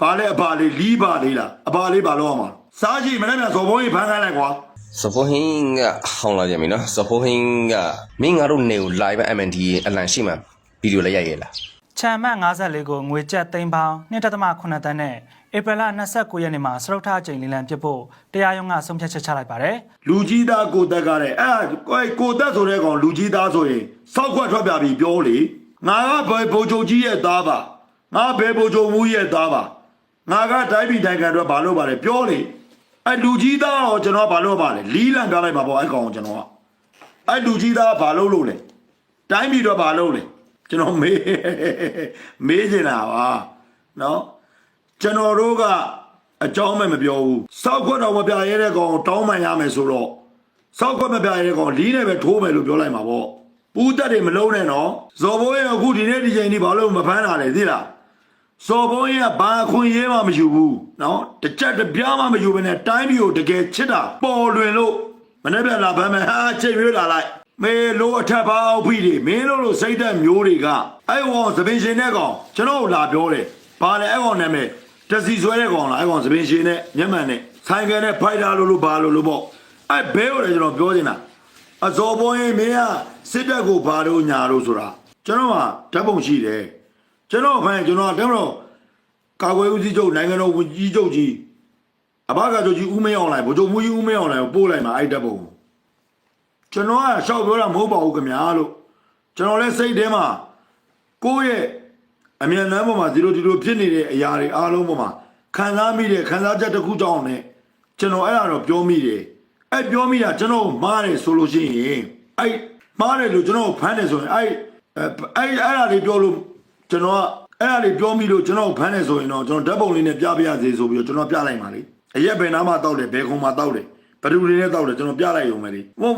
ဘာလဲအဘာလေးလီးပါလေးလားအဘာလေးဘာလို့အောင်မှာစားကြည့်မနေ့ကဇော်ဘုံကြီးဖမ်းခိုင်းလိုက်ကွာစပိုဟင်းကဟောင်းလာကြပြီနော်စပိုဟင်းကမင်းငါတို့နေကို live MND အလံရှိမှဗီဒီယိုလည်းရိုက်ရလားချမ်မတ်54ကိုငွေကျပ်သိန်းပေါင်း2.8တန်းနဲ့ဧပြီလ29ရက်နေ့မှာစရုပ်ထအကြိမ်လေးလံပြစ်ဖို့တရားရုံးကဆုံးဖြတ်ချက်ချလိုက်ပါတယ်လူကြီးသားကိုတက်ကားတဲ့အဲ့ကိုကိုတက်ဆိုတဲ့ကောင်လူကြီးသားဆိုရင်စောက်ခွက်ထွက်ပြပြီးပြောလေငါကဘယ်ဘိုးချုပ်ကြီးရဲ့သားပါငါဘယ်ဘိုးချုပ်မူရဲ့သားပါ ငါကတိုင်းပြည်တိုင်းကန်အတွက်ဘာလို့ပါလဲပြောလေအဲ့လူကြီးသားတော့ကျွန်တော်ဘာလို့ပါလဲလီးလံပြလိုက်ပါပေါ့အဲ့ကောင်ကိုကျွန်တော်ကအဲ့လူကြီးသားဘာလို့လို့လဲတိုင်းပြည်တော့ဘာလို့လဲကျွန်တော်မေးမေးနေတာပါနော်ကျွန်တော်တို့ကအကြောင်းမဲ့မပြောဘူးစောက်ခွက်တော်မပြရဲတဲ့ကောင်ကိုတောင်းပန်ရမယ်ဆိုတော့စောက်ခွက်မပြရဲတဲ့ကောင်လီးနဲ့ပဲထိုးမယ်လို့ပြောလိုက်မှာပေါ့ပူးတက်တွေမလုံးနဲ့နော်ဇော်ဘိုးရဲ့အခုဒီနေ့ဒီချိန်ဒီဘာလို့မဖမ်းတာလဲသိလား ဇော်ဘိုးရဲ့ဘာအခွင့်အရေးမှမယူဘူးနော်တစ်ချက်တစ်ပြားမှမယူဘဲနဲ့တိုင်းပြည်ကိုတကယ်ချစ်တာပေါ်လွင်လို့မနေ့ပြန်လာဖမ်းမယ်ဟာချိန်ရွေးလာလိုက်မေလို့အထက်ပါအောက်ပြီတွေမင်းတို့လိုစိတ်သက်မျိုးတွေကအဲ့ကောင်သပင်ရှင်တဲ့ကောင်ကျွန်တော်တို့လာပြောတယ်ဘာလဲအဲ့ကောင်နာမည်တစီဆွဲတဲ့ကောင်လားအဲ့ကောင်သပင်ရှင်နဲ့မျက်မှန်နဲ့ဆိုင်ကယ်နဲ့ဖိုက်တာလို့လို့ဘာလို့လို့ပေါ့အဲ့ဘဲကိုလည်းကျွန်တော်ပြောနေတာအဇော်ပေါ်ရင်မင်းကစစ်တပ်ကိုဘာလို့ညာလို့ဆိုတာကျွန်တော်ကဓာတ်ပုံရှိတယ် ကျွန်တော်ဖန်ကျွန်တော်ကတမတော်ကာကွယ်ဦးစီးချုပ်နိုင်ငံတော်ဝန်ကြီးချုပ်ကြီးအဘကချုပ်ကြီးဦးမင်းအောင်လိုက်ဗိုလ်ချုပ်မူကြီးဦးမင်းအောင်လိုက်ကိုပို့လိုက်မှာအဲ့ဓာတ်ပုံကိုကျွန်တော်ကရှောက်ပြောတာမဟုတ်ပါဘူးခင်ဗျာလို့ကျွန်တော်လည်းစိတ်ထဲမှာကိုယ့်ရဲ့အမြန်လမ်းပေါ်မှာဒီလိုဒီလိုဖြစ်နေတဲ့အရာတွေအားလုံးပေါ်မှာခံစားမိတဲ့ခံစားချက်တစ်ခုကြောင့်နဲ့ကျွန်တော်အဲ့ဒါတော့ပြောမိတယ်အဲ့ပြောမိတာကျွန်တော်မားတယ်ဆိုလို့ရှိရင်အဲ့မားတယ်လို့ကျွန်တော်ဖမ်းတယ်ဆိုရင်အဲ့အဲ့အဲ့ဒါလေးပြောလို့ ကျွန်တော်ကအဲ့ဒါလေးပြောမိလို့ကျွန်တော်ဖမ်းတယ်ဆိုရင်တော့ကျွန်တော်ဓာတ်ပုံလေးနဲ့ပြပြရစေဆိုပြီးတော့ကျွန်တော်ပြလိုက်ပါလေအရက်ဘယ်နားမှာတောက်တယ်ဘယ်ခုံမှာတောက်တယ်ဘယ်သူတွေနဲ့တောက်တယ်ကျွန်တော်ပြလိုက်ရုံပဲလေဟုတ်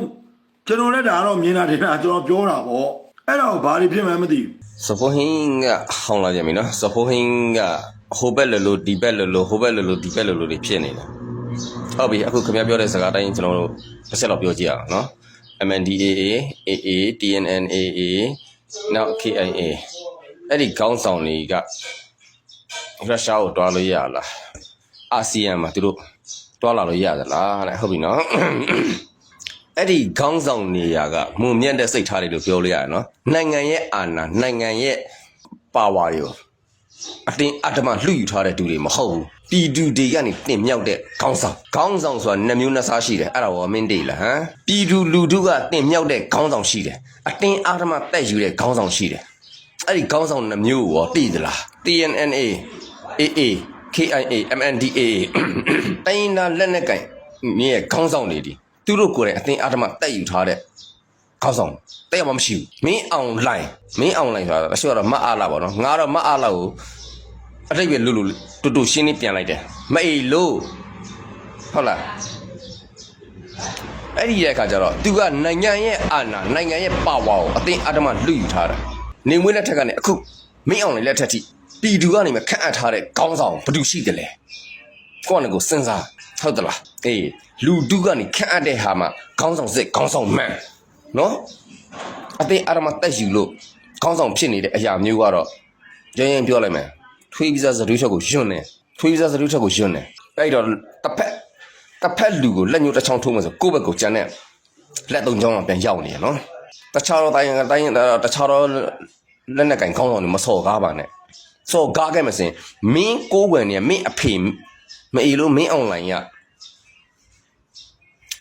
ကျွန်တော်လည်းဒါတော့မြင်တာတင်တာကျွန်တော်ပြောတာပေါ့အဲ့ဒါကိုဘာတွေဖြစ်မှန်းမသိဘူးစပိုဟင်းကဟောင်းလာကြပြီနော်စပိုဟင်းကဟိုဘက်လလို့ဒီဘက်လလို့ဟိုဘက်လလို့ဒီဘက်လလို့တွေဖြစ်နေတယ်ဟုတ်ပြီအခုခင်ဗျားပြောတဲ့စကားတိုင်းကျွန်တော်တို့တစ်ချက်တော့ပြောကြည့်ရအောင်နော် MNDAA AA TNNAA နောက် KIA အဲ့ဒီခေါင်းဆောင်တွေကရုရှားကိုတွားလို့ရလားအာဆီယံမှာသူတို့တွားလာလို့ရသလားတဲ့ဟုတ်ပြီနော်အဲ့ဒီခေါင်းဆောင်နေရာကမုံမြတ်တဲ့စိတ်ထားတွေလို့ပြောလို့ရတယ်နော်နိုင်ငံရဲ့အာဏာနိုင်ငံရဲ့ပါဝါတွေကိုအတင်းအဓမ္မလှူယူထားတဲ့သူတွေမဟုတ်ဘူးပြည်သူတွေကနေတင်မြောက်တဲ့ခေါင်းဆောင်ခေါင်းဆောင်ဆိုတာနှစ်မျိုးနှစ်စားရှိတယ်အဲ့ဒါဝမင်းတေးလားဟမ်ပြည်သူလူထုကတင်မြောက်တဲ့ခေါင်းဆောင်ရှိတယ်အတင်းအဓမ္မတက်ယူတဲ့ခေါင်းဆောင်ရှိတယ် အဲ့ဒီခေါင်းဆောင်နှစ်မျိုးကိုရောသိသလား TNNA AA KIA MNDA တိုင်းနာလက်နက်ကင်မြရဲ့ခေါင်းဆောင်တွေဒီသူတို့ကိုယ်တိုင်အတင်းအဓမ္မတက်ယူထားတဲ့ခေါင်းဆောင်တဲ့မှမရှိဘူးမင်းအောင်လိုင်းမင်းအောင်လိုင်းဆိုတာအရှိတော့မအားလာပါတော့ငါတော့မအားလာကိုအတိတ်ပဲလူလူတူတူရှင်းနေပြန်လိုက်တယ်မအေးလို့ဟုတ်လားအဲ့ဒီရဲ့အခါကျတော့သူကနိုင်ငံရဲ့အာဏာနိုင်ငံရဲ့ပါဝါကိုအတင်းအဓမ္မလူယူထားတာ နေမွေးလက်ထက်ကနေအခုမင်းအောင်လိုင်းလက်ထက်ထိပြည်သူကနေမှခန့်အပ်ထားတဲ့ခေါင်းဆောင်ဘယ်သူရှိတယ်လဲကိုယ့်နဲ့ကိုယ်စဉ်းစားဟုတ်သလားအေးလူတုကနေခန့်အပ်တဲ့ဟာမှာခေါင်းဆောင်စစ်ခေါင်းဆောင်မှန်နော်အသေးအရမတက်ယူလို့ခေါင်းဆောင်ဖြစ်နေတဲ့အရာမျိုးကတော့ရရင်ပြောလိုက်မယ်ထွေးဗီဇာသတိချက်ကိုယွန်းနေထွေးဗီဇာသတိချက်ကိုယွန်းနေအဲ့တော့တစ်ဖက်တစ်ဖက်လူကိုလက်ညှိုးတစ်ချောင်းထိုးမှဆိုကိုယ့်ဘက်ကိုကြံတဲ့လက်သုံးချောင်းကပြန်ရောက်နေရနော် တခြားတော့တိုင်းတိုင်းတခြားတော့လက်နဲ့ကင်ခေါင်းဆောင်တွေမစော်ကားပါနဲ့စော်ကားခဲ့မစင်မင်းကိုးကွယ်နေမင်းအဖေမအေလို့မင်းအွန်လိုင်းက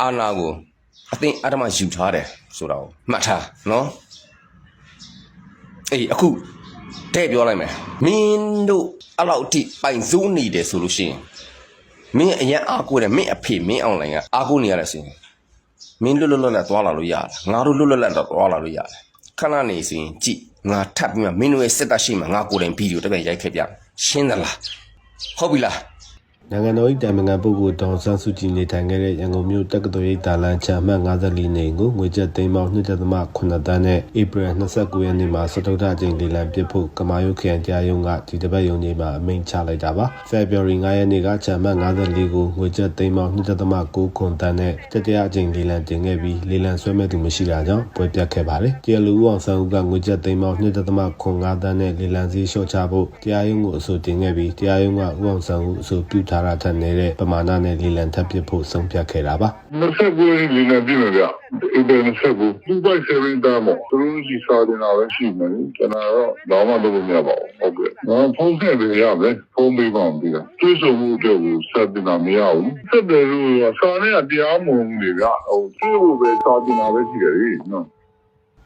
အာနာကိုအသိအဓမ္မယူထားတယ်ဆိုတာကိုမှတ်ထားနော်အေးအခုတဲ့ပြောလိုက်မယ်မင်းတို့အဲ့လောက်အထိပိုင်စိုးနေတယ်ဆိုလို့ရှိရင်မင်းအရင်အားကိုးတယ်မင်းအဖေမင်းအွန်လိုင်းကအားကိုးနေရတယ်ဆိုရင် မင်းလွတ်လွတ်လပ်လပ်သွားလာလို့ရတယ်ငါတို့လွတ်လွတ်လပ်လပ်သွားလာလို့ရတယ်ခဏနေဆိုရင်ကြည့်ငါထပ်ပြီးမှမင်းတို့ရဲ့စစ်တပ်ရှိမှငါကိုယ်တိုင်ဗီဒီယိုတစ်ပြန်ရိုက်ခဲ့ပြရှင်းသလားဟုတ်ပြီလား နိုင်ငံတော်၏တိုင်ပင်ခံပုဂ္ဂိုလ်ဒေါန်ဆန်းစုကြည်နေထိုင်ခဲ့တဲ့ရန်ကုန်မြို့တက္ကသိုလ်ရိပ်သာလမ်းချမ်းအမှတ်54နေကိုငွေကျပ်သိန်းပေါင်း2.8တန်းနဲ့ဧပြီ29ရက်နေ့မှာစတုထအကြိမ်လေလံပစ်ဖို့ကမာယုခရိုင်တရားရုံးကဒီတစ်ပတ်ရုံးကြီးမှာအမိန့်ချလိုက်တာပါ။ February 9ရက်နေ့ကချမ်းအမှတ်54ကိုငွေကျပ်သိန်းပေါင်း2.9ခွန်တန်းနဲ့တတိယအကြိမ်လေလံတင်ခဲ့ပြီးလေလံဆွဲမဲ့သူမရှိတာကြောင့်ပွဲပြတ်ခဲ့ပါတယ်။တရားလူဦးအောင်ဆန်းဦးကငွေကျပ်သိန်းပေါင်း2.5တန်းနဲ့လေလံစည်းလျှော့ချဖို့တရားရုံးကိုအဆိုတင်ခဲ့ပြီးတရားရုံးကဦးအောင်ဆန်းဦးအဆိုပြုထားတာထက်နေတဲ့ပမာဏနဲ့လေလံထပ်ပစ်ဖို့ဆုံးဖြတ်ခဲ့တာပါ29ရက်နေ့လည်းပြင်မယ်ဗျ။အဲ့ဒါ29သူပိုက်7တန်းပေါ့သူတို့ကြီးစားတင်တာပဲရှိမယ်။ကျွန်တော်တော့ဘာမှလုပ်လို့မရပါဘူး။ဟုတ်ကဲ့။ငါဖုန်းဆက်ပေးရမယ်။ဖုန်းပေးပါဦးဒီက။တွေးဆုံမှုအတွက်ကိုဆက်တင်တာမရဘူး။ဆက်တယ်လို့စာနဲ့ကတရားမဝင်ဘူးလေဗျ။ဟိုသူ့ကိုပဲစားတင်တာပဲရှိတယ်လေနော်။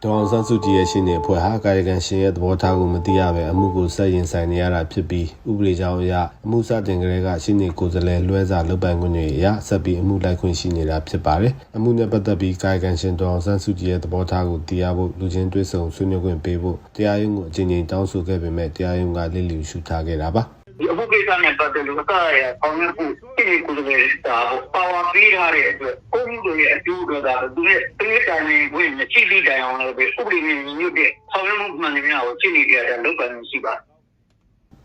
ဒေါအောင်ဆန်းစုကြည်ရဲ့ရှင်းနေအဖွဲ့ဟာကာယကံရှင်ရဲ့သဘောထားကိုမသိရပဲအမှုကိုဆက်ရင်ဆိုင်နေရတာဖြစ်ပြီးဥပဒေကြောင်းအရအမှုစတင်ကလေးကရှင်းနေကိုယ်စားလှယ်လွှဲစာလုပ်ပိုင်ခွင့်တွေအရဆက်ပြီးအမှုလိုက်ခွင့်ရှိနေတာဖြစ်ပါတယ်။အမှုနဲ့ပတ်သက်ပြီးကာယကံရှင်ဒေါအောင်ဆန်းစုကြည်ရဲ့သဘောထားကိုသိရဖို့လူချင်းတွေ့ဆုံဆွေးနွေးခွင့်ပေးဖို့တရားရုံးကိုအကြိမ်ကြိမ်တောင်းဆိုခဲ့ပေမဲ့တရားရုံးကလစ်လျူရှုထားခဲ့တာပါ။ ဒီအခုကိစ္စနဲ့ပတ်သက်လို့အစရအောင်ရဖို့ဒီကုသလေးတာပါဝါပေးထားတဲ့အတွက်ကိုမှုတွေရဲ့အကျိုးတွေကသူရဲ့ပေးတိုင်းဝင်ချိလိတိုင်အောင်လည်းပဲဥပဒေနဲ့ညီညွတ်တဲ့ဆောင်ရွက်မှုမှန်တယ်များကိုချိလိပြတဲ့လုပ်ပိုင်ရှိပါတယ်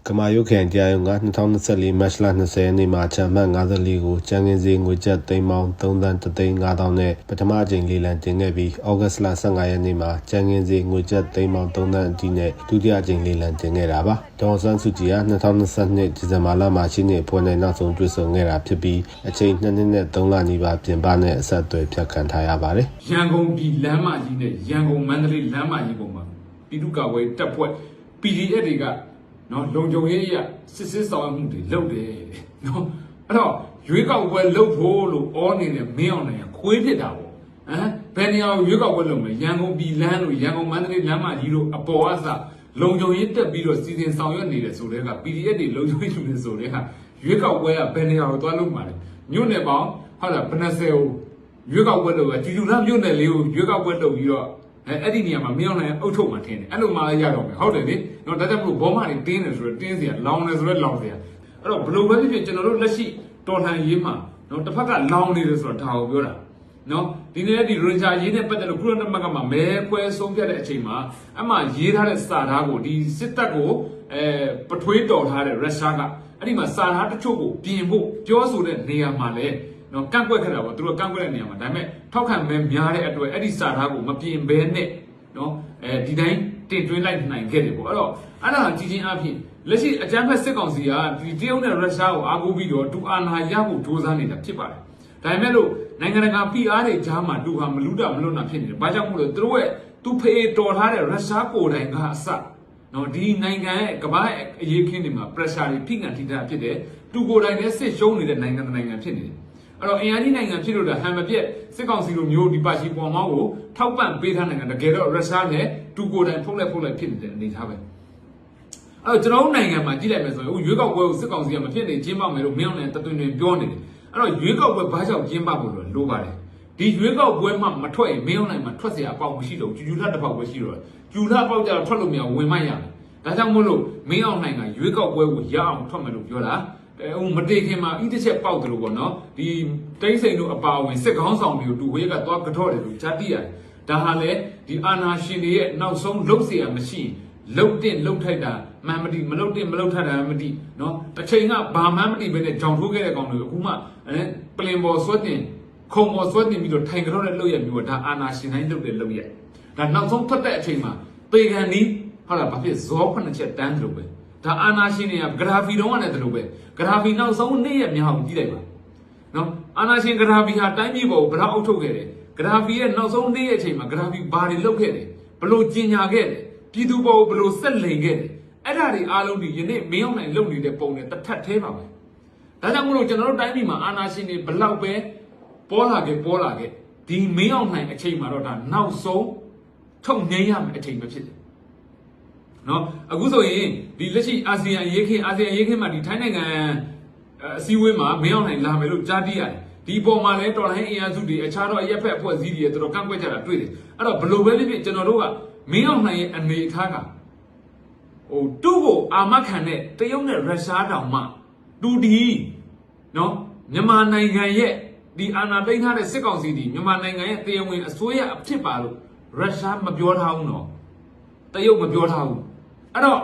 ကမာယုတ်ခရိုင်တရားရုံးက2024မတ်လ20ရက်နေ့မှာချမှတ်54ကိုကျန်းကင်းစည်းငွေကျပ်သိန်းပေါင်း3သန်း3သိန်း5000နဲ့ပထမအကြိမ်လေးလံတင်ခဲ့ပြီးဩဂတ်လ15ရက်နေ့မှာကျန်းကင်းစည်းငွေကျပ်သိန်းပေါင်း3သန်းအထိနဲ့ဒုတိယအကြိမ်လေးလံတင်ခဲ့တာပါဒေါ်ဆန်းစုကြည်က2022ဒီဇင်ဘာလမှာရှင်းနေဖွဲ့နဲ့နောက်ဆုံးတွေ့ဆုံခဲ့တာဖြစ်ပြီးအချိန်2နှစ်နဲ့3လနီးပါးပြင်ပနဲ့အဆက်အသွယ်ဖြတ်ခံထားရပါတယ်ရန်ကုန်ပြည်လမ်းမကြီးနဲ့ရန်ကုန်မန္တလေးလမ်းမကြီးပေါ်မှာပြည်သူ့ကာကွယ်တပ်ဖွဲ့ PDF တွေက နော်လုံခြုံရေးအရစစ်စစ်ဆောင်ရွက်မှုတွေလုပ်တယ်နော်အဲ့တော့ရွေးကောက်ပွဲလုပ်ဖို့လို့ဩနေတဲ့မင်းအောင်နိုင်ကခွေးဖြစ်တာပေါ့ဟမ်ဘယ်နေရာကိုရွေးကောက်ပွဲလုပ်မလဲရန်ကုန်ပြည်လမ်းလို့ရန်ကုန်မန္တလေးလမ်းမကြီးတို့အပေါ်အစလုံခြုံရေးတက်ပြီးတော့စီစဉ်ဆောင်ရွက်နေတယ်ဆိုတဲ့က PDF တွေလုံခြုံရေးလူတွေဆိုတဲ့ဟာရွေးကောက်ပွဲကဘယ်နေရာကိုသွားလုပ်မှာလဲမြို့နယ်ပေါင်းဟုတ်လားဘယ်နှဆယ်ကိုရွေးကောက်ပွဲလုပ်ရကြည်လူလားမြို့နယ်လေးကိုရွေးကောက်ပွဲလုပ်ပြီးတော့အဲအဲ့ဒီနေရာမှာမင်းအောင်နိုင်အုပ်ချုပ်မှထင်တယ်အဲ့လိုမှလည်းရတော့မယ်ဟုတ်တယ်လေ နော်ဒါကြောင့်မလို့ဘောမတွေတင်းတယ်ဆိုတော့တင်းเสียလောင်တယ်ဆိုတော့လောင်เสียအဲ့တော့ဘယ်လိုပဲဖြစ်ဖြစ်ကျွန်တော်တို့လက်ရှိတော်လှန်ရေးမှာနော်တစ်ဖက်ကလောင်နေတယ်ဆိုတော့ဒါကိုပြောတာနော်ဒီနေ့ဒီရင်ဂျာရေးနဲ့ပတ်သက်လို့ကုလသမဂ္ဂမှာမဲခွဲဆုံးဖြတ်တဲ့အချိန်မှာအမှရေးထားတဲ့စာသားကိုဒီစစ်တပ်ကိုအဲပထွေးတော်ထားတဲ့ရုရှားကအဲ့ဒီမှာစာသားတချို့ကိုပြင်ဖို့ပြောဆိုတဲ့နေရာမှာလည်း နော်ကန့်ကွက်ခဲ့တာပေါ့သူတို့ကန့်ကွက်တဲ့နေရာမှာဒါပေမဲ့ထောက်ခံမဲများတဲ့အတွက်အဲ့ဒီစာသားကိုမပြင်ဘဲနဲ့နော်အဲဒီတိုင်း တင်သွင်းလိုက်နိုင်ခဲ့တယ်ပေါ့အဲ့တော့အဲ့ဒါကြီးချင်းအဖြစ်လက်ရှိအကြမ်းဖက်စစ်ကောင်စီကဒီတရုတ်နဲ့ရုရှားကိုအားကိုးပြီးတော့တူအာဏာရဖို့ကြိုးစားနေတာဖြစ်ပါတယ်ဒါပေမဲ့လို့နိုင်ငံတကာ PR တွေကြားမှာတူဟာမလူတာမလွတ်တာဖြစ်နေတယ်ဘာကြောင့်မို့လဲသူတို့ရဲ့သူဖေးတော်ထားတဲ့ရုရှားကိုယ်တိုင်ကအစနော်ဒီနိုင်ငံရဲ့ကမ္ဘာရဲ့အရေးခင်းတွေမှာ pressure တွေဖိခံထိတာဖြစ်တယ်သူကိုယ်တိုင်လည်းစစ်ရှုံးနေတဲ့နိုင်ငံတစ်နိုင်ငံဖြစ်နေတယ် အဲ့တော့အင်အားကြီးနိုင်ငံဖြစ်လို့ဒါဟန်မပြက်စစ်ကောင်စီလိုမျိုးဒီပါရှိပေါ်မောင်းကိုထောက်ပံ့ပေးထားနိုင်ငံတကယ်တော့ရုရှားနဲ့သူကိုယ်တိုင်ဖုတ်လိုက်ဖုတ်လိုက်ဖြစ်နေတဲ့အနေအထားပဲအဲ့တော့ကျွန်တော်တို့နိုင်ငံမှာကြည့်လိုက်မယ်ဆိုရင်ရွေးကောက်ပွဲကိုစစ်ကောင်စီကမဖြစ်နေကျင်းပမယ်လို့မင်းအောင်လည်းတသွင်တွင်ပြောနေတယ်အဲ့တော့ရွေးကောက်ပွဲဘာကြောင့်ကျင်းပဖို့လို့လိုပါတယ်ဒီရွေးကောက်ပွဲမှမထွက်ရင်မင်းအောင်နိုင်မှာထွက်เสียအပေါက်မရှိတော့ဘူးကျူကျူထတစ်ပေါက်ပဲရှိတော့တယ်ကျူထပေါက်ကြတော့ထွက်လို့မရဘူးဝင်မရမယ် ဒါကြောင့်မို့လို့မင်းအောင်နိုင်ကရွေးကောက်ပွဲကိုရအောင်ထွက်မယ်လို့ပြောတာအဲ ဟိုမတေခင်မှာဤတစ်ချက်ပေါက်တယ်လို့ပေါ့နော်ဒီတိမ့်စိန်တို့အပါအဝင်စစ်ကောင်းဆောင်တွေကိုတူဝေးကသွားကတော့တယ်လို့ကြားသိရတယ်ဒါဟာလေဒီအာနာရှင်တွေရဲ့နောက်ဆုံးလုတ်เสียမရှိလုတ်တင်လုတ်ထိုက်တာမှန်မတိမလုတ်တင်မလုတ်ထိုက်တာမတိနော်တစ်ချိန်ကဘာမှမတိပဲနဲ့ကြောင်ထိုးခဲ့တဲ့ကောင်တွေအခုမှအဲပလင်ပေါ်ဆွတ်တင်ခုံပေါ်ဆွတ်တင်ပြီးတော့ထိုင်ကြတော့တဲ့လုတ်ရမျိုးကဒါအာနာရှင်တိုင်းလုတ်တဲ့လုတ်ရဒါနောက်ဆုံးထွက်တဲ့အချိန်မှာပေကန်နီး ဟုတ်လားဘာဖြစ်ဇောခုနှစ်ချက်တန်းတယ်လို့ပဲ ဒါအာနာရှင်တွေကဂရာဖီတုံးကလည်းတယ်လို့ပဲဂရာဖီနောက်ဆုံးနေ့ရက်များကိုကြည့်လိုက်ပါနော်အာနာရှင်ဂရာဖီဟာတိုင်းပြည်ပေါ်ကိုဘယ်တော့အုပ်ထုတ်ခဲ့တယ်ဂရာဖီရဲ့နောက်ဆုံးနေ့ရက်အချိန်မှာဂရာဖီဘာတွေလုပ်ခဲ့တယ်ဘလို့ကျင်ညာခဲ့တယ်ပြည်သူပေါ်ကိုဘလို့ဆက်လိန်ခဲ့တယ်အဲ့ဒါတွေအားလုံးဒီယနေ့မင်းအောင်နိုင်လုပ်နေတဲ့ပုံနဲ့တစ်ထပ်သေးပါပဲဒါကြောင့်မလို့ကျွန်တော်တို့တိုင်းပြည်မှာအာနာရှင်တွေဘလောက်ပဲပေါ်လာခဲ့ပေါ်လာခဲ့ဒီမင်းအောင်နိုင်အချိန်မှာတော့ဒါနောက်ဆုံးထုတ်ငိမ့်ရမယ့်အချိန်ပဲဖြစ်တယ် နော်အခုဆိုရင်ဒီလက်ရှိအာဆီယံရေးခင်းအာဆီယံရေးခင်းမှာဒီထိုင်းနိုင်ငံအစည်းအဝေးမှာမင်းအောင်နိုင်လာမယ်လို့ကြားသိရတယ်ဒီပေါ်မှာလဲတော်လိုင်းအင်အားစုတွေအခြားသောအရက်ဖက်အဖွဲ့အစည်းတွေတော်တော်ကန့်ကွက်ကြတာတွေ့တယ်အဲ့တော့ဘလို့ပဲဖြစ်ဖြစ်ကျွန်တော်တို့ကမင်းအောင်နိုင်ရဲ့အနေအထားကဟိုသူ့ကိုအာမခံတဲ့တရုတ်နဲ့ရုရှားတောင်မှတူဒီနော်မြန်မာနိုင်ငံရဲ့ဒီအာဏာသိမ်းထားတဲ့စစ်ကောင်စီဒီမြန်မာနိုင်ငံရဲ့တရားဝင်အစိုးရအဖြစ်ပါလို့ရုရှားမပြောထားဘူးနော်တရုတ်မပြောထားဘူး အဲ့တော့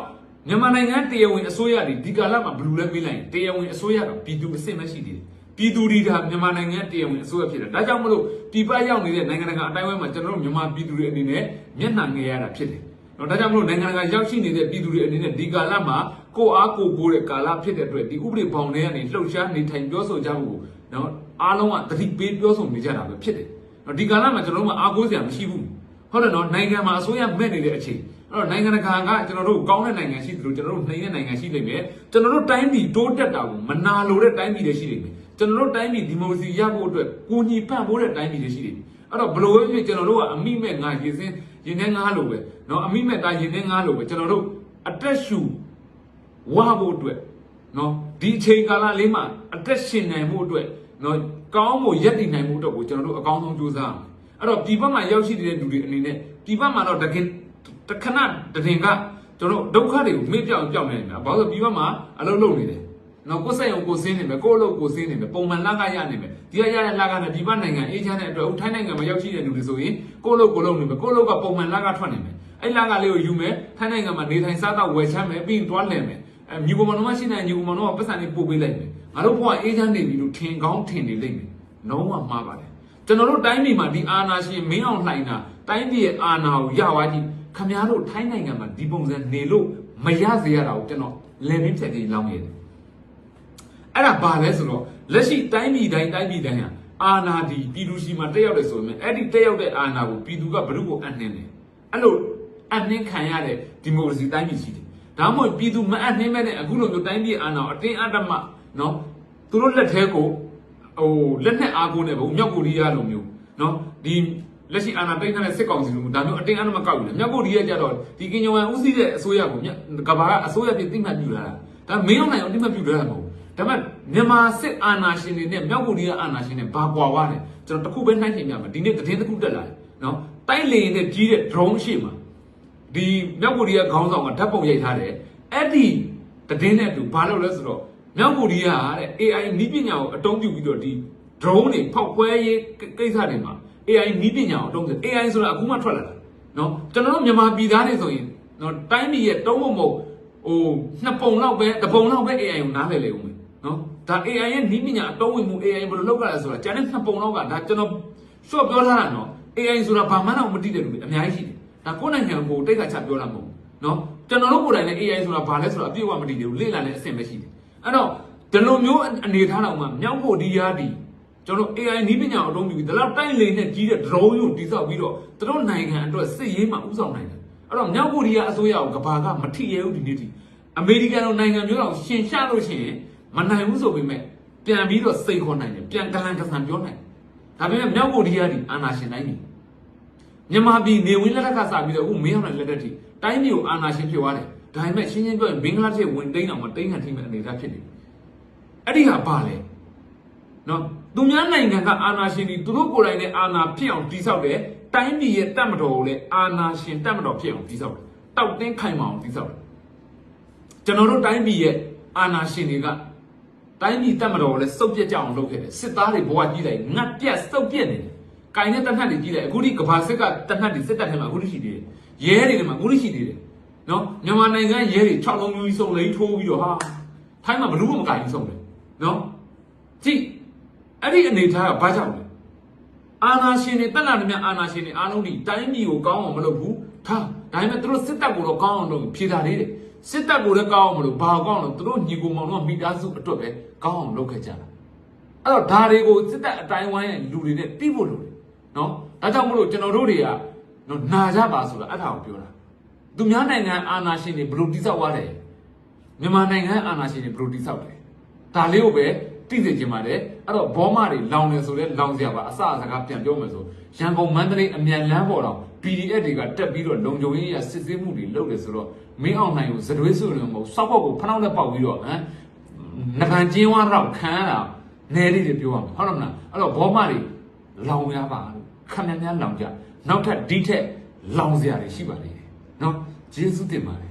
မြန်မာနိုင်ငံတရားဝင်အစိုးရဒီဒီကာလမှာဘယ်လိုလဲမေးလိုက်ရင်တရားဝင်အစိုးရကပြည်သူအစစ်မရှိသေးတယ်ပြည်သူဒီဒါမြန်မာနိုင်ငံတရားဝင်အစိုးရဖြစ်တယ်ဒါကြောင့်မလို့ပြည်ပရောက်နေတဲ့နိုင်ငံတကာအတိုင်းအဝိုင်းမှာကျွန်တော်တို့မြန်မာပြည်သူတွေအနေနဲ့မျက်နှာငယ်ရတာဖြစ်တယ်နော်ဒါကြောင့်မလို့နိုင်ငံတကာရောက်ရှိနေတဲ့ပြည်သူတွေအနေနဲ့ဒီကာလမှာကိုယ်အားကိုယ်ကိုယ်တဲ့ကာလဖြစ်တဲ့အတွက်ဒီဥပဒေဘောင်တွေကနေလှုပ်ရှားနေထိုင်ပြောဆိုကြဖို့နော်အားလုံးကသတိပေးပြောဆိုနေကြတာပဲဖြစ်တယ်နော်ဒီကာလမှာကျွန်တော်တို့ကအားကိုးစရာမရှိဘူးဟုတ်တယ်နော်နိုင်ငံမှာအစိုးရမဲ့နေတဲ့အချိန်အဲ့ တော့နိုင်ငံတကာကကျွန်တော်တို့ကောင်းတဲ့နိုင်ငံရှိသလိုကျွန်တော်တို့နှိမ်တဲ့နိုင်ငံရှိလိမ့်မယ်ကျွန်တော်တို့တိုင်းပြည်တိုးတက်တာကိုမနာလိုတဲ့တိုင်းပြည်တွေရှိလိမ့်မယ်ကျွန်တော်တို့တိုင်းပြည်ဒီမိုကရေစီရဖို့အတွက်ကိုညီပန့်ဖို့တဲ့တိုင်းပြည်တွေရှိလိမ့်မယ်အဲ့တော့ဘလို့ပဲဖြစ်ကျွန်တော်တို့ကအမိမဲ့ငါရည်စင်းရင်ထဲငါလိုပဲเนาะအမိမဲ့သားရင်ထဲငါလိုပဲကျွန်တော်တို့အတက်ရှူဝါဖို့အတွက်เนาะဒီအချိန်ကာလလေးမှာအတက်ရှင်နိုင်မှုအတွက်เนาะကောင်းဖို့ရက်တည်နိုင်မှုအတွက်ကိုကျွန်တော်တို့အကောင်းဆုံးကြိုးစားရမယ်အဲ့တော့ဒီဘက်မှာရောက်ရှိနေတဲ့လူတွေအနေနဲ့ဒီဘက်မှာတော့တကင် တခဏတရင်ကကျွန်တော်တို့ဒုက္ခတွေကိုမေ့ပြောင်ပြောင်းနေတယ်ဘာလို့လဲဆိုတော့ဒီဘက်မှာအလုပ်လုပ်နေတယ်နော်ကိုယ်ဆိုင်အောင်ကိုယ်စင်းနေမယ်ကိုယ့်အလုပ်ကိုယ်စင်းနေမယ်ပုံမှန်လက်ကရနေမယ်ဒီကရတဲ့လက်ကနဲ့ဒီဘက်နိုင်ငံအေးချမ်းတဲ့အတွက်ထိုင်းနိုင်ငံမှာရောက်ရှိတဲ့လူတွေဆိုရင်ကိုယ့်အလုပ်ကိုယ်လုပ်နေမယ်ကိုယ့်အလုပ်ကပုံမှန်လက်ကထွက်နေမယ်အဲ့လက်ကလေးကိုယူမယ်ထိုင်းနိုင်ငံမှာနေထိုင်စားတော့ဝယ်ချမ်းမယ်ပြီးရင်တွားလည်မယ်အဲညီကောင်မတော်မရှိနိုင်ညီကောင်မတော်ကပတ်စံလေးပို့ပေးလိုက်မယ်ငါတို့ဘဝအေးချမ်းနေပြီလို့ထင်ကောင်းထင်နေလိမ့်မယ်လုံးဝမှားပါတယ်ကျွန်တော်တို့တိုင်းပြည်မှာဒီအာဏာရှင်မင်းအောင်လှိုင်တာတိုင်းပြည်ရဲ့အာဏာကိုရသွားကြည့် ခမများတို့ထိုင်းနိုင်ငံမှာဒီပုံစံနေလို့မရစေရတာကိုကျွန်တော်လည်မင်းဖြတ်ကြီးလောင်းရတယ်အဲ့ဒါဘာလဲဆိုတော့လက်ရှိတိုင်းပြည်တိုင်းတိုင်းပြည်တိုင်းဟာအာဏာဒီပြည်သူရှိမှတက်ရောက်တယ်ဆိုရင်အဲ့ဒီတက်ရောက်တဲ့အာဏာကိုပြည်သူကဘယ်သူ့ကိုအနှင်းတယ်အဲ့လိုအနှင်းခံရတဲ့ဒီမိုကရေစီတိုင်းပြည်ရှိတယ်ဒါမှမဟုတ်ပြည်သူမအနှင်းမဲ့တဲ့အခုလိုမျိုးတိုင်းပြည်အာဏာကိုအတင်းအဓမ္မနော်သူတို့လက်ထဲကိုဟိုလက်နဲ့အားကိုးနေဘူးမြောက်ကိုရီးယားလိုမျိုးနော်ဒီ လက်ရှိအာဏာသိမ်းထားတဲ့စစ်ကောင်စီလိုမျိုးဒါမျိုးအတင်းအဓမ္မကောက်ယူတယ်မြောက်ကိုရီးယားကြတော့ဒီကင်ညိုဝမ်ဦးစီးတဲ့အစိုးရကိုမြတ်ကဘာကအစိုးရပြည်သိမှတ်ပြုလာတာဒါမင်းအောင်နိုင်အောင်သိမှတ်ပြုလာတာမဟုတ်ဘူးဒါပေမဲ့မြန်မာစစ်အာဏာရှင်တွေနဲ့မြောက်ကိုရီးယားအာဏာရှင်တွေဘာကွာဝါလဲကျွန်တော်တခုပဲနှိုင်းချင်ပြမယ်ဒီနေ့သတင်းတစ်ခုတက်လာတယ်နော်တိုက်လေရင်နဲ့ကြီးတဲ့ drone ရှိမှာဒီမြောက်ကိုရီးယားခေါင်းဆောင်ကဓာတ်ပုံရိုက်ထားတယ်အဲ့ဒီသတင်းနဲ့အတူဘာလုပ်လဲဆိုတော့မြောက်ကိုရီးယားကတဲ့ AI နည်းပညာကိုအသုံးပြုပြီးတော့ဒီ drone တွေဖောက်ခွဲရေးကိစ္စတွေမှာ AI နည်းပညာကိုအသုံးပြု AI ဆိုတာအခုမှထွက်လာတာနော်ကျွန်တော်တို့မြန်မာပြည်သားတွေဆိုရင်နော်တိုင်းပြည်ရဲ့တုံးမမဟုတ်ဟိုနှစ်ပုံလောက်ပဲတစ်ပုံလောက်ပဲ AI ကိုနားလည်လေဦးမယ်နော်ဒါ AI ရဲ့နီးပညာအတုံးဝင်မှု AI ဘယ်လိုလုပ်ကြလဲဆိုတာကျန်တဲ့နှစ်ပုံလောက်ကဒါကျွန်တော်ရှော့ပြောထားတာနော် AI ဆိုတာဘာမှတော့မသိတဲ့လူတွေအများကြီးရှိတယ်ဒါကိုယ့်နိုင်ငံကိုတိတ်ခါချပြောတာမဟုတ်ဘူးနော်ကျွန်တော်တို့ကိုယ်တိုင်လည်း AI ဆိုတာဘာလဲဆိုတာအပြည့်အဝမသိသေးဘူးလေ့လာတဲ့အဆင့်ပဲရှိတယ်အဲ့တော့ဒီလိုမျိုးအနေထားတော့မှမြောက်ဖို့ဒီရားဒီ ကျွန်တော် AI နီးပညာအတုံးပြုပြီးဒီလောက်တိုက်လေနဲ့ကြီးတဲ့ drone ကိုတိစောက်ပြီးတော့သူတို့နိုင်ငံအတွက်စစ်ရေးမှာဥဆောင်နိုင်တယ်အဲ့တော့မြောက်ကိုရီးယားအစိုးရကိုကဘာကမထိရဲဘူးဒီနေ့ထိအမေရိကန်လိုနိုင်ငံမျိုးတော့ရှင်ရှာလို့ရှိရင်မနိုင်ဘူးဆိုပေမဲ့ပြန်ပြီးတော့စိတ်ခေါ်နိုင်တယ်ပြန်ကလန်ကဆန်ပြောနိုင်တယ်ဒါပေမဲ့မြောက်ကိုရီးယားဒီအာဏာရှင်တိုင်းနေမြန်မာပြည်နေဝင်လက်ထက်ကစားပြီးတော့အခုမင်းအောင်လက်ထက်ထိတိုင်းပြည်ကိုအာဏာရှင်ဖြစ်သွားတယ်ဒါပေမဲ့ရှင်းရှင်းပြောရင်ဘင်္ဂလားဒေ့ရှ်ဝင်တိန်းအောင်မတိန်းခံထိမဲ့အနေအထားဖြစ်နေတယ်အဲ့ဒီဟာဘာလဲနော် သူများနိုင်ငံကအာဏာရှင်တွေသူတို့ကိုယ်တိုင်နဲ့အာဏာဖြစ်အောင်တည်ဆောက်တယ်တိုင်းပြည်ရဲ့တပ်မတော်ကိုလည်းအာဏာရှင်တပ်မတော်ဖြစ်အောင်တည်ဆောက်တယ်တောက်တင်းခိုင်မာအောင်တည်ဆောက်တယ်ကျွန်တော်တို့တိုင်းပြည်ရဲ့အာဏာရှင်တွေကတိုင်းပြည်တက်မတော်ကိုလည်းစုပ်ပြက်ကြအောင်လုပ်ခဲ့တယ်စစ်သားတွေဘဝကြီးလိုက်ငတ်ပြတ်စုပ်ပြက်နေတယ်။ကိုင်တဲ့တနတ်တွေကြီးလိုက်အခုဒီကဘာစစ်ကတနတ်တွေစစ်တပ်ထဲမှာအခုထိရှိသေးတယ်။ရဲတွေထဲမှာအခုထိရှိသေးတယ်။နော်မြန်မာနိုင်ငံရဲတွေ6လုံးမျိုးကြီးစုံလိန်ထိုးပြီးတော့ဟာထိုင်းမှာဘလူးမကင်ကြီးစုံတယ်။နော်ကြည့် အဲ့ဒီအနေထားကဘာကြောင့်လဲ။အာနာရှင်တွေတက်လာတဲ့မြအာနာရှင်တွေအားလုံးဒီတိုင်းပြည်ကိုကောင်းအောင်မလုပ်ဘူး။ထားဒါပေမဲ့သူတို့စစ်တပ်ကိုတော့ကောင်းအောင်လုပ်ဖြေတာလေးတယ်။စစ်တပ်ကိုလည်းကောင်းအောင်မလို့ဘာကောင်းလို့သူတို့ညီကိုမောင်တို့ကမိသားစုအတွက်ပဲကောင်းအောင်လုပ်ခဲ့ကြတာအဲ့တော့ဒါတွေကိုစစ်တပ်အတိုင်းဝိုင်းရဲ့လူတွေနဲ့တိဖို့လိုတယ်နော်ဒါကြောင့်မလို့ကျွန်တော်တို့တွေကနော်နာကြပါဆိုတာအဲ့ဒါကိုပြောတာသူများနိုင်ငံအာဏာရှင်တွေဘယ်လိုတိစောက်သွားတယ်မြန်မာနိုင်ငံအာဏာရှင်တွေဘယ်လိုတိစောက်တယ်ဒါလေးကိုပဲ သိစေချင်ပါတယ်အဲ့တော့ဘောမတွေလောင်နေဆိုလဲလောင်စရာပါအစအစကားပြန်ပြောမယ်ဆိုရန်ကုန်မန္တလေးအမြန်လမ်းပေါ်တော့ PDF တွေကတက်ပြီးတော့လုံခြုံရေးရစစ်ဆေးမှုတွေလုပ်တယ်ဆိုတော့မင်းအောင်နိုင်ကိုဇရွေးစုလို့မဟုတ်စောက်ဘောက်ကိုဖနှောက်နဲ့ပေါက်ပြီးတော့ဟမ်နဗန်ကျင်းဝါတော့ခံရတာနဲလေးတွေပြောရမှာဟုတ်တယ်မလားအဲ့တော့ဘောမတွေလောင်ရပါလို့ခဏများလောင်ကြနောက်ထပ်ဒီထက်လောင်စရာတွေရှိပါလိမ့်တယ်နော်ဂျေစုတင်ပါတယ်